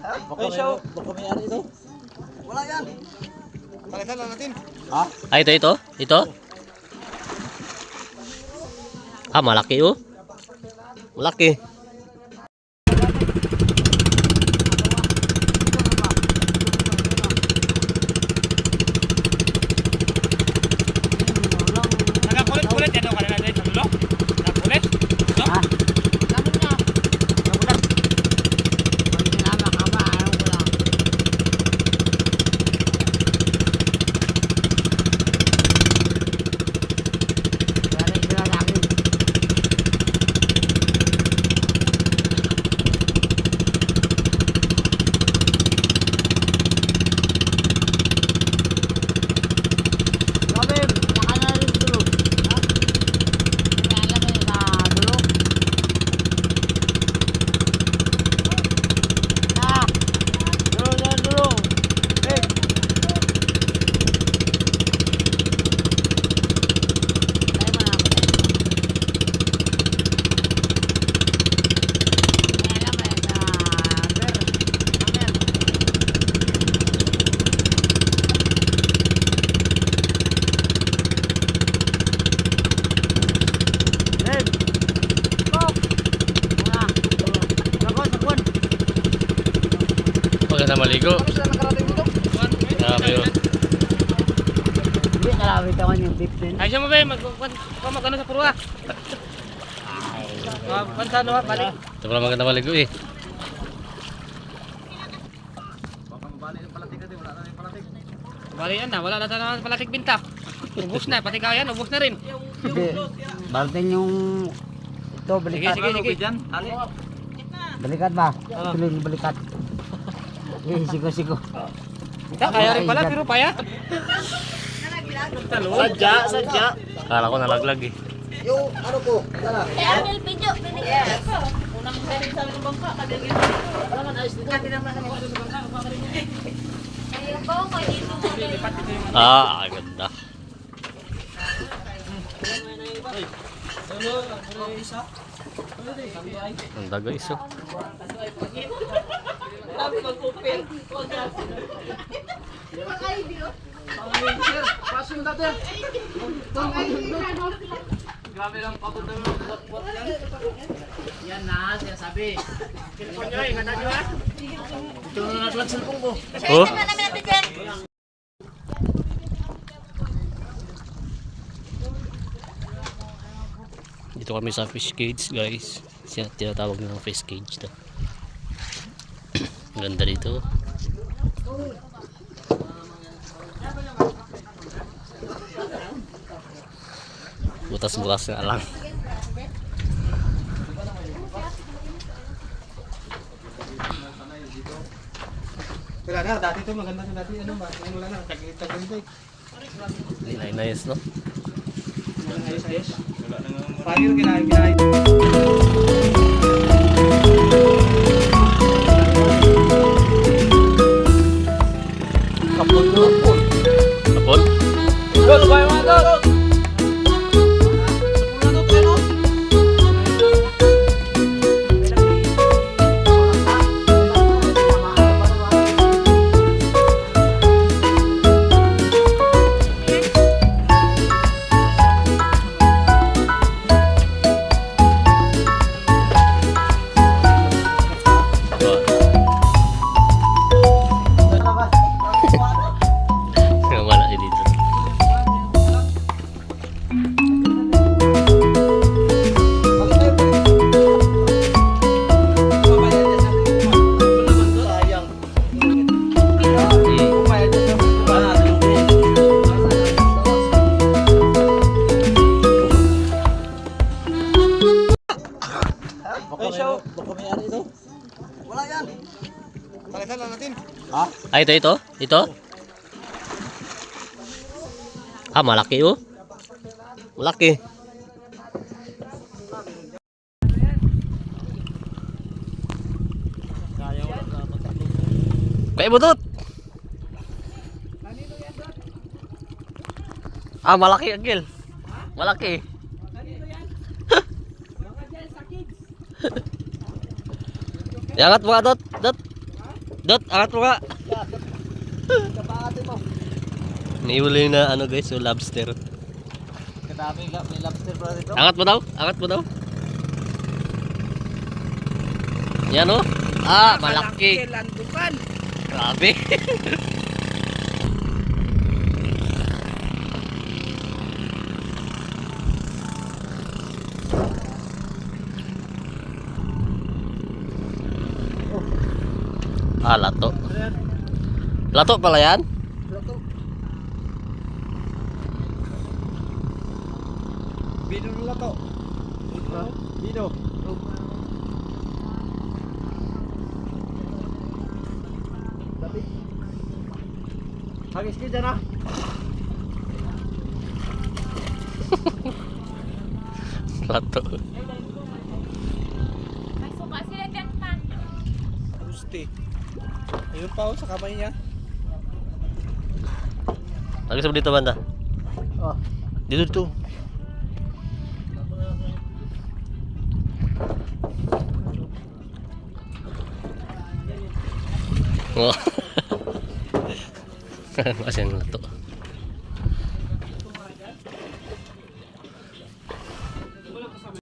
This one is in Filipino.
Ay, show. Baka may ari ito. Wala yan. Palitan lang natin. Ha? Ah, ito, ito? Ito? Ah, malaki oh. Malaki. Maligo. Grabe oh. Hindi, kalawit ako yung beef din. Ay, siya mo ba mag, mag, mag, mag, ano sa puro? Mga pansano ha, balik. Ito pala maganda maligo eh. Bali yan na, wala na tayo ng palatik binta. Ubus na, pati kaya yan, ubus na rin. Hindi. Baltin yung... Ito, Sige, balikat. sige, sige. Balikat ba? Tuloy yung balikat. Eh, sigo, sigo. Ta, kaya rin pala, pero paya. Sadya, sadya. Akala ko nalaglag eh. Yung ano po, tara. Eh, Angel, video, binigyan ko. Unang beses sa bangka, kadagin. Wala man, ayos dito. Eh, yung bawa ko, dito mo din. Ah, ang ganda. Ang daga iso. Yan na, sinasabi. Cellphone nyo eh, handa nyo ha? Ito na naglag cellphone ko. Oh, Ito na namin natin dyan. dito kami sa fish cage guys. Siya tinatawag ng fish cage to. Ang ganda dito. Butas-butas nga lang. Wala na, dati to maganda sa dati. Ano ba? Wala na, taglit-taglit eh. Inay nice no? Ayos-ayos. Paano yung kinain, Dot, Ay, show. Baka may ari ito. Wala yan. Palitan lang natin. Ha? Ah, ito, ito? Ito? Ah, malaki oh. Malaki. Kaya butot. Ah, malaki agil. Malaki. Yangat mga dot, dot. Dot, angat mo mo. Naiwala na ano guys, so lobster. Kadami may lobster pa rito. Angat mo daw, angat mo daw. Yan oh. Ah, malaki. Landukan. Grabe. ah, lato. Lato pala yan? Bino nila to. Bino. Hagis ka dyan ah. Lato. May suka sila dyan man. Gusti. Ayun pa oh, sa kamay niya. Lagi sa dito banda. Oh. Dito dito. Oh. Kasi ang lato.